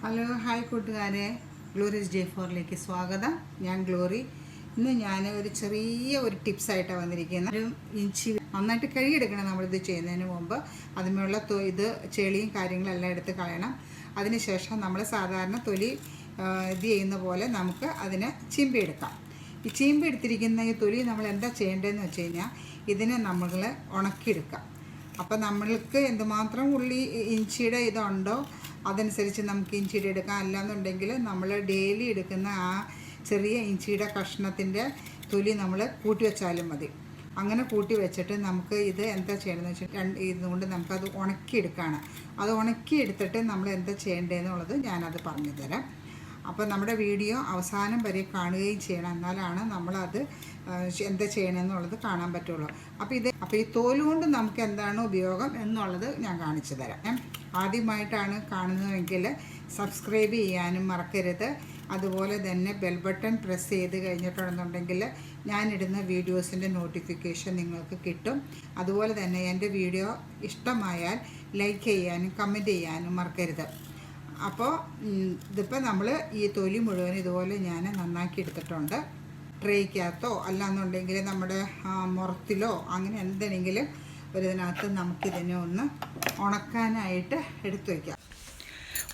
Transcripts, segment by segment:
Hello hi കൂട്ടുകാരെ. Glory's J ഫോറിലേക്ക് സ്വാഗതം. ഞാൻ ഗ്ലോറി. ഇന്ന് ഞാൻ ഒരു ചെറിയ ഒരു ടിപ്സ് ആയിട്ടാണ് വന്നിരിക്കുന്നത്. ഒരു ഇഞ്ചി നന്നായിട്ട് കഴുകിയെടുക്കണം നമ്മളിത് ചെയ്യുന്നതിന് മുമ്പ്. അതിനുള്ള ഇത് ചെളിയും കാര്യങ്ങളെല്ലാം എടുത്ത് കളയണം. അതിനുശേഷം നമ്മൾ സാധാരണ തൊലി ഇത് ചെയ്യുന്ന പോലെ നമുക്ക് അതിനെ ചിമ്പിയെടുക്കാം ഈ ചീമ്പ് എടുത്തിരിക്കുന്ന ഈ തൊലി നമ്മൾ എന്താ ചെയ്യേണ്ടതെന്ന് വെച്ച് കഴിഞ്ഞാൽ ഇതിനെ നമ്മൾ ഉണക്കിയെടുക്കാം. അപ്പം നമ്മൾക്ക് എന്തുമാത്രം ഉള്ളി ഇഞ്ചിയുടെ ഇതുണ്ടോ അതനുസരിച്ച് നമുക്ക് ഇഞ്ചിയുടെ എടുക്കാം. അല്ലാന്നുണ്ടെങ്കിൽ നമ്മൾ ഡെയിലി എടുക്കുന്ന ആ ചെറിയ ഇഞ്ചിയുടെ കഷ്ണത്തിന്റെ തൊലി നമ്മൾ കൂട്ടി വെച്ചാലും മതി. അങ്ങനെ കൂട്ടി വെച്ചിട്ട് നമുക്ക് ഇത് എന്താ ചെയ്യണമെന്ന് വെച്ചാൽ രണ്ട് ഇതുകൊണ്ട് നമുക്കത് ഉണക്കിയെടുക്കുകയാണ് അത് ഉണക്കിയെടുത്തിട്ട് നമ്മൾ എന്താ ചെയ്യേണ്ടതെന്നുള്ളത് ഞാനത് പറഞ്ഞു തരാം അപ്പോൾ നമ്മുടെ വീഡിയോ അവസാനം വരെ കാണുകയും ചെയ്യണം. എന്നാലാണ് നമ്മളത് എന്താ ചെയ്യണമെന്നുള്ളത് കാണാൻ പറ്റുള്ളൂ. അപ്പോൾ ഇത് അപ്പോൾ ഈ തോൽ കൊണ്ട് നമുക്ക് എന്താണ് ഉപയോഗം എന്നുള്ളത് ഞാൻ കാണിച്ചു തരാം. ആദ്യമായിട്ടാണ് കാണുന്നതെങ്കിൽ സബ്സ്ക്രൈബ് ചെയ്യാനും മറക്കരുത്. അതുപോലെ തന്നെ ബെൽ ബട്ടൺ പ്രസ് ചെയ്ത് കഴിഞ്ഞിട്ടുണ്ടെന്നുണ്ടെങ്കിൽ ഞാനിടുന്ന വീഡിയോസിന്റെ നോട്ടിഫിക്കേഷൻ നിങ്ങൾക്ക് കിട്ടും. അതുപോലെ തന്നെ എന്റെ വീഡിയോ ഇഷ്ടമായാൽ ലൈക്ക് ചെയ്യാനും കമന്റ് ചെയ്യാനും മറക്കരുത്. അപ്പോൾ ഇതിപ്പോൾ നമ്മൾ ഈ തൊലി മുഴുവൻ ഇതുപോലെ ഞാൻ നന്നാക്കി എടുത്തിട്ടുണ്ട്. ട്രേക്കകത്തോ അല്ലാന്നുണ്ടെങ്കിൽ നമ്മുടെ മുറത്തിലോ അങ്ങനെ എന്തെങ്കിലും ഒരു ഇതിനകത്ത് നമുക്കിതിനെ ഒന്ന് ഉണക്കാനായിട്ട് എടുത്തു വയ്ക്കാം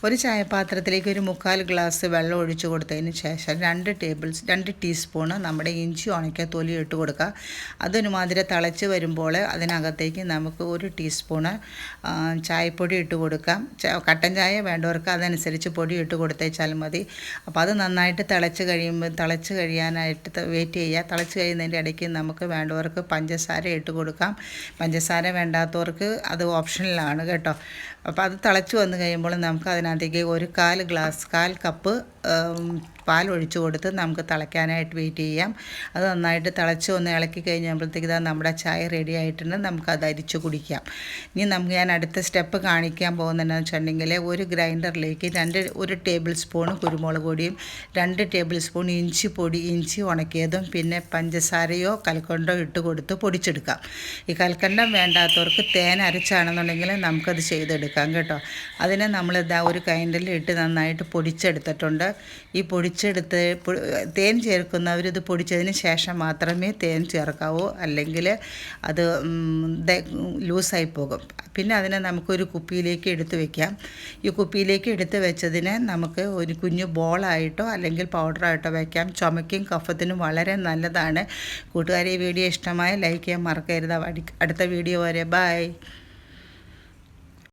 ഒരു ചായപാത്രത്തിലേക്ക് ഒരു മുക്കാൽ ഗ്ലാസ് വെള്ളം ഒഴിച്ചു കൊടുത്തതിന് ശേഷം രണ്ട് ടേബിൾ രണ്ട് ടീസ്പൂണ് നമ്മുടെ ഇഞ്ചി ഉണക്കിയ തൊലി ഇട്ട് കൊടുക്കുക. അതൊരുമാതിരി തിളച്ച് വരുമ്പോൾ അതിനകത്തേക്ക് നമുക്ക് ഒരു ടീസ്പൂണ് ചായപ്പൊടി ഇട്ട് കൊടുക്കാം. കട്ടൻ ചായ വേണ്ടവർക്ക് അതനുസരിച്ച് പൊടി ഇട്ട് കൊടുത്തേച്ചാൽ മതി. അപ്പോൾ അത് നന്നായിട്ട് തിളച്ച് കഴിയുമ്പോൾ തിളച്ച് കഴിയാനായിട്ട് വെയിറ്റ് ചെയ്യുക. തിളച്ച് കഴിയുന്നതിന്റെ ഇടയ്ക്ക് നമുക്ക് വേണ്ടവർക്ക് പഞ്ചസാര ഇട്ട് കൊടുക്കാം. പഞ്ചസാര വേണ്ടാത്തവർക്ക് അത് ഓപ്ഷനിലാണ് കേട്ടോ. അപ്പോൾ അത് തിളച്ച് വന്നു കഴിയുമ്പോൾ നമുക്ക് അതിനകത്തേക്ക് ഒരു കാൽ ഗ്ലാസ് കാൽ കപ്പ് പാൽ ഒഴിച്ചു കൊടുത്ത് നമുക്ക് തിളയ്ക്കാനായിട്ട് വെയിറ്റ് ചെയ്യാം. അത് നന്നായിട്ട് തിളച്ച് ഒന്ന് ഇളക്കി കഴിഞ്ഞപ്പോഴത്തേക്ക് ഇതാ നമ്മുടെ ചായ റെഡി ആയിട്ടുണ്ട്. നമുക്കത് അരിച്ച് കുടിക്കാം. ഇനി നമുക്ക് ഞാൻ അടുത്ത സ്റ്റെപ്പ് കാണിക്കാൻ പോകുന്നതെന്ന് വെച്ചിട്ടുണ്ടെങ്കിൽ ഒരു ഗ്രൈൻഡറിലേക്ക് രണ്ട് ഒരു ടേബിൾ സ്പൂൺ കുരുമുളക് പൊടിയും രണ്ട് ടേബിൾ സ്പൂൺ ഇഞ്ചി പൊടി ഇഞ്ചി ഉണക്കിയതും പിന്നെ പഞ്ചസാരയോ കൽക്കണ്ടോ ഇട്ട് കൊടുത്ത് പൊടിച്ചെടുക്കാം. ഈ കൽക്കണ്ടം വേണ്ടാത്തവർക്ക് തേൻ അരച്ചാണെന്നുണ്ടെങ്കിൽ നമുക്കത് ചെയ്തെടുക്കാം കേട്ടോ. അതിനെ നമ്മൾ ഇതാ ഒരു കൈൻഡിൽ ഇട്ട് നന്നായിട്ട് പൊടിച്ചെടുത്തിട്ടുണ്ട്. ഈ പൊടിച്ചെടുത്ത് തേൻ ചേർക്കുന്നവർ ഇത് പൊടിച്ചതിന് ശേഷം മാത്രമേ തേൻ ചേർക്കാവൂ. അല്ലെങ്കിൽ അത് ലൂസായി പോകും. പിന്നെ അതിനെ നമുക്കൊരു കുപ്പിയിലേക്ക് എടുത്ത് വെക്കാം. ഈ കുപ്പിയിലേക്ക് എടുത്ത് വെച്ചതിനെ നമുക്ക് ഒരു കുഞ്ഞു ബോളായിട്ടോ അല്ലെങ്കിൽ പൗഡറായിട്ടോ വയ്ക്കാം ചുമക്കും കഫത്തിനും വളരെ നല്ലതാണ്. കൂട്ടുകാരെ വീഡിയോ ഇഷ്ടമായ ലൈക്ക് ചെയ്യാൻ മറക്കരുത്. അടുത്ത വീഡിയോ വരെ. ബൈ.